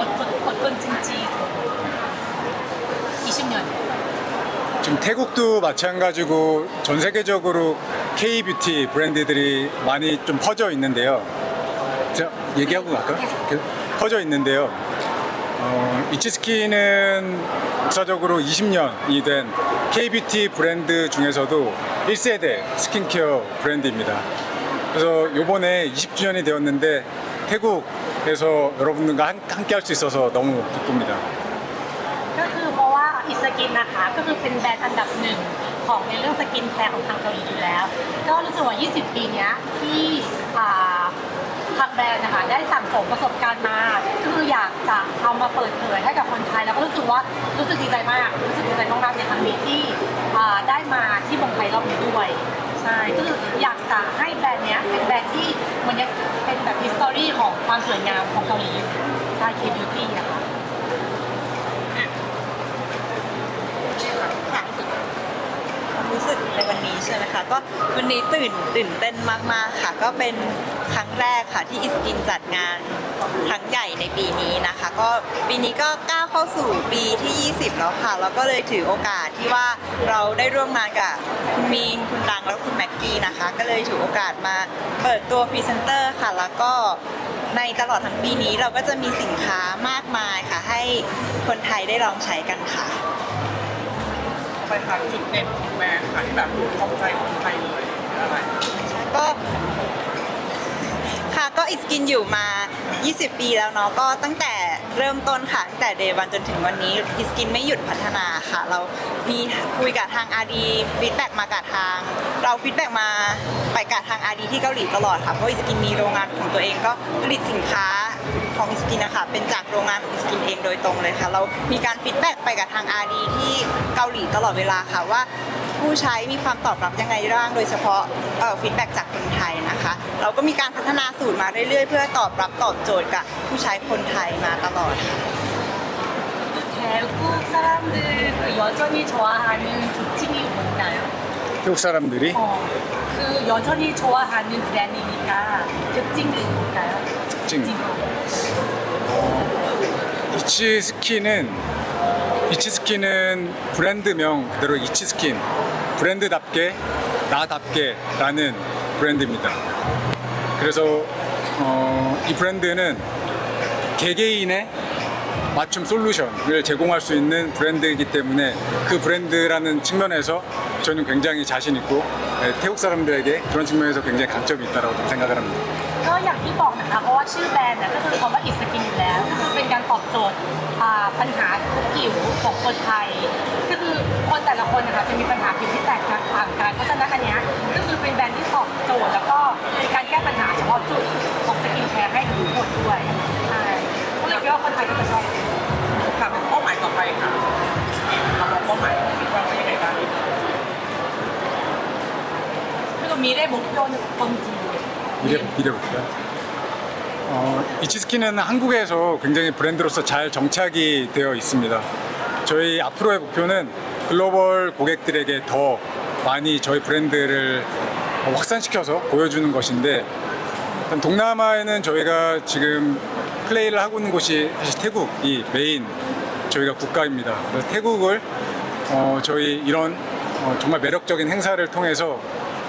어떤 찐지 20년. 지금 태국도 마찬가지고 전 세계적으로 K-뷰티 브랜드들이 많이 좀 퍼져 있는데요. 자, 얘기하고 갈까요? 그, 퍼져 있는데요. 어, 이치스키는 역사적으로 20년이 된 K-뷰티 브랜드 중에서도 1세대 스킨케어 브랜드입니다. 그래서 요번에 20주년이 되었는데 태국 에서 여러분들과 한- 함께 할 수 있어서 너무 기쁩니다. ก็คือเพราะว่าอิสกินนะคะ ก็คือเป็นแบรนด์อันดับหนึ่งของในเรื่องสกินแคร์ของทางเกาหลีอยู่แล้ว ก็รู้สึกว่า 20 ปีเนี้ยที่อ่าทางแบรนด์นะคะได้สั่งสมประสบการณ์มาก็คืออยากจะเอามาเปิดเผยให้กับคนไทยแล้วก็รู้สึกว่ารู้สึกดีใจมากรู้สึกดีใจมากๆในครั้งนี้ที่อ่าได้มาที่เมืองไทยรอบนี้ด้วย ใช่ก็คืออยากจะให้แบรนด์เนี้ยเป็นแบรนด์ที่มันยังเป็นแบบฮิสตอรี่ของความสวยงามของเกาหลีใช่ K-beauty นะคะค่ะความรู้สึก วันนี้ใช่ไหมคะก็วันนี้ตื่นตื่นเต้นมากๆค่ะ ก็เป็นครั้งแรกค่ะที่อิสกินจัดงานครั้งใหญ่ในปีนี้นะคะ ก็ปีนี้ก็ก้าวเข้าสู่ปีที่ 20 แล้วค่ะแล้วก็เลยถือโอกาสที่ว่าเราได้ร่วมงานกับคุณมีนคุณดังแล้วคุณแม็กกี้นะคะ ก็เลยถือโอกาสมาเปิดตัวพรีเซนเตอร์ค่ะ แล้วก็ในตลอดทั้งปีนี้เราก็จะมีสินค้ามากมายค่ะ ให้คนไทยได้ลองใช้กันค่ะ ไปทางจุดเด่นของแบรนด์ค่ะที่แบบครองใจคนไทยเลยอะไรก็ค่ะก็อิสกินอยู่มา 20 ปีแล้วเนาะก็ตั้งแต่เริ่มต้นค่ะตั้งแต่เดวันจนถึงวันนี้อิสกินไม่หยุดพัฒนาค่ะ เรามีคุยกับทาง RD ฟีดแบ็กมากับทาง เราฟีดแบ็กมาไปกับทาง RD ที่เกาหลีตลอดค่ะเพราะอิสกินมีโรงงานของตัวเองก็ผลิตสินค้า ของอิสกินนะคะเป็นจากโรงงานของอิสกินเองโดยตรงเลยค่ะ เรามีการฟีดแบ็กไปกับทาง RD ที่เกาหลีตลอดเวลาค่ะว่า ผู้ใช้มีความตอบรับยังไงบ้างโดยเฉพาะฟีดแบ็จากคนไทยนะคะ เราก็มีการพัฒนาสูตรมาเรื่อยๆ เพื่อตอบรับตอบโจทย์กับผู้ใช้คนไทยมาตลอดค่ะ 대국 사람들 그 여전히 좋아하는 특징이 뭔가요? 태국 사람들이 어, 그 여전히 좋아하는 브랜드니까 특징이 뭘까요? 특징. 이치스킨은 이치스킨은 브랜드명 그대로 이치스킨 브랜드답게 나답게라는 브랜드입니다. 그래서 어, 이 브랜드는 개개인의 맞춤 솔루션을 제공할 수 있는 브랜드이기 때문에 그 브랜드라는 측면에서 저는 굉장히 자신 있고 네, 태국 사람들에게 그런 측면에서 굉장히 강점이 있다고 생각을 합니다. ก็อย่างที่บอกนะคะเพราะว่าชื่อแบรนด์เนี่ยก็คือคำว่าอิสกินอยู่แล้วก็คือเป็นการตอบโจทย์ปัญหาผิวของคนไทยก็คือคนแต่ละคนนะคะจะมีปัญหาผิวที่แตกต่างกันเพราะฉะนั้นอันนี้ก็คือเป็นแบรนด์ที่ตอบโจทย์แล้วก็เป็นการแก้ปัญหาเฉพาะจุดของสกินแคร์ให้ทุกคนด้วยใช่ก็เลยคิดว่าคนไทยก็จะชอบค่ะเป้าหมายต่อไปค่ะเรามองเป้าหมายคิดว่าเป็นยังไงบ้างก็มีได้บุกโดนตรงจริง 미래, 미래부터요? 어, 이치스키는 한국에서 굉장히 브랜드로서 잘 정착이 되어 있습니다. 저희 앞으로의 목표는 글로벌 고객들에게 더 많이 저희 브랜드를 확산시켜서 보여주는 것인데 일단 동남아에는 저희가 지금 플레이를 하고 있는 곳이 사실 태국이 메인 저희가 국가입니다. 그래서 태국을 어, 저희 이런 어, 정말 매력적인 행사를 통해서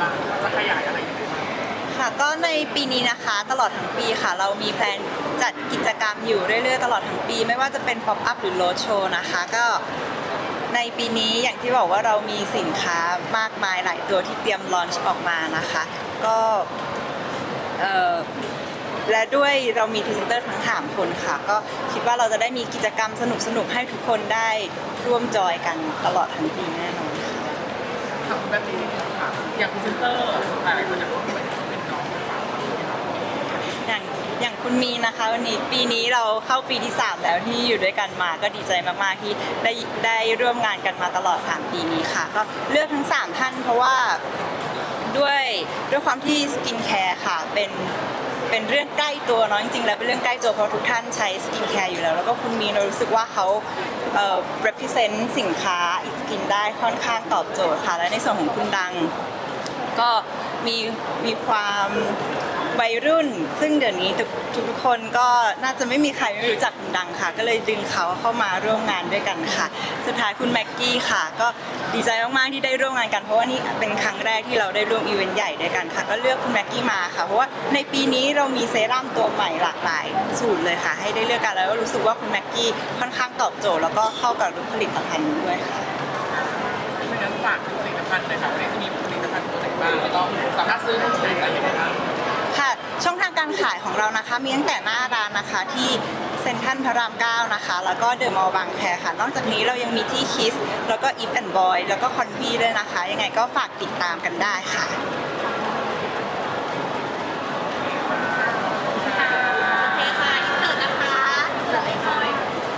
บ้างจะขยายอะไรยังไงบ้างค่ะก็ในปีนี้นะคะตลอดทั้งปีค่ะ เรามีแพลนจัดกิจกรรมอยู่เรื่อยๆ ตลอดทั้งปี ไม่ว่าจะเป็น pop up หรือ road show นะคะ ก็ในปีนี้อย่างที่บอกว่าเรามีสินค้ามากมายหลายตัวที่เตรียมลอนช์ออกมานะคะ ก็เอ่อและด้วยเรามีพรีเซนเตอร์ทั้งสามคนค่ะ ก็คิดว่าเราจะได้มีกิจกรรมสนุกๆให้ทุกคนได้ร่วมจอยกันตลอดทั้งปีแน่นอน ทำแบบนี้ค่ะอย่างพรีเซนเตอร์หลายคนอยากรู้ว่าเป็นเป็นน้องสาวอย่างอย่างคุณมีนนะคะวันนี้ปีนี้เราเข้าปีที่ 3 แล้วที่อยู่ด้วยกันมาก็ดีใจมากๆที่ได้ได้ร่วมงานกันมาตลอด 3 ปีนี้ค่ะ ก็เลือกทั้ง 3 ท่านเพราะว่าด้วยด้วยความที่สกินแคร์ค่ะเป็น เป็นเรื่องใกล้ตัวเนาะจริงๆแล้วเป็นเรื่องใกล้ตัวเพราะทุกท่านใช้สกินแคร์อยู่แล้ว แล้วก็คุณมีนเรารู้สึกว่าเขาเอ่อ represent สินค้าอีสกินได้ค่อนข้างตอบโจทย์ค่ะ และในส่วนของคุณดัง ก็มีมีความ วัยรุ่น ซึ่งเดี๋ยวนี้ทุกทุกคนก็น่าจะไม่มีใครไม่รู้จักคุณดังค่ะ ก็เลยดึงเขาเข้ามาร่วมงานด้วยกันค่ะ สุดท้ายคุณแม็กกี้ค่ะ ก็ดีใจมากๆที่ได้ร่วมงานกัน เพราะว่านี่เป็นครั้งแรกที่เราได้ร่วมอีเวนต์ใหญ่ด้วยกันค่ะ ก็เลือกคุณแม็กกี้มาค่ะ เพราะว่าในปีนี้เรามีเซรั่มตัวใหม่หลากหลายสูตรเลยค่ะ ให้ได้เลือกกันแล้วก็รู้สึกว่าคุณแม็กกี้ค่อนข้างตอบโจทย์แล้วก็เข้ากับผลิตภัณฑ์นี้ด้วยค่ะไม่งั้นฝากผลิตภัณฑ์เลยค่ะวันนี้จะมีผลิตภัณฑ์ตัวไหนบ้างแล้วก็สามารถซื้อที่ไหนบ้าง การขายของเรานะคะ มีตั้งแต่หน้าร้านนะคะที่เซ็นทรัลพระราม9นะคะ แล้วก็เดอะมอลล์บางแคค่ะ นอกจากนี้เรายังมีที่คิส แล้วก็อีฟแอนด์บอย แล้วก็คอนบีด้วยนะคะ ยังไงก็ฝากติดตามกันได้ค่ะ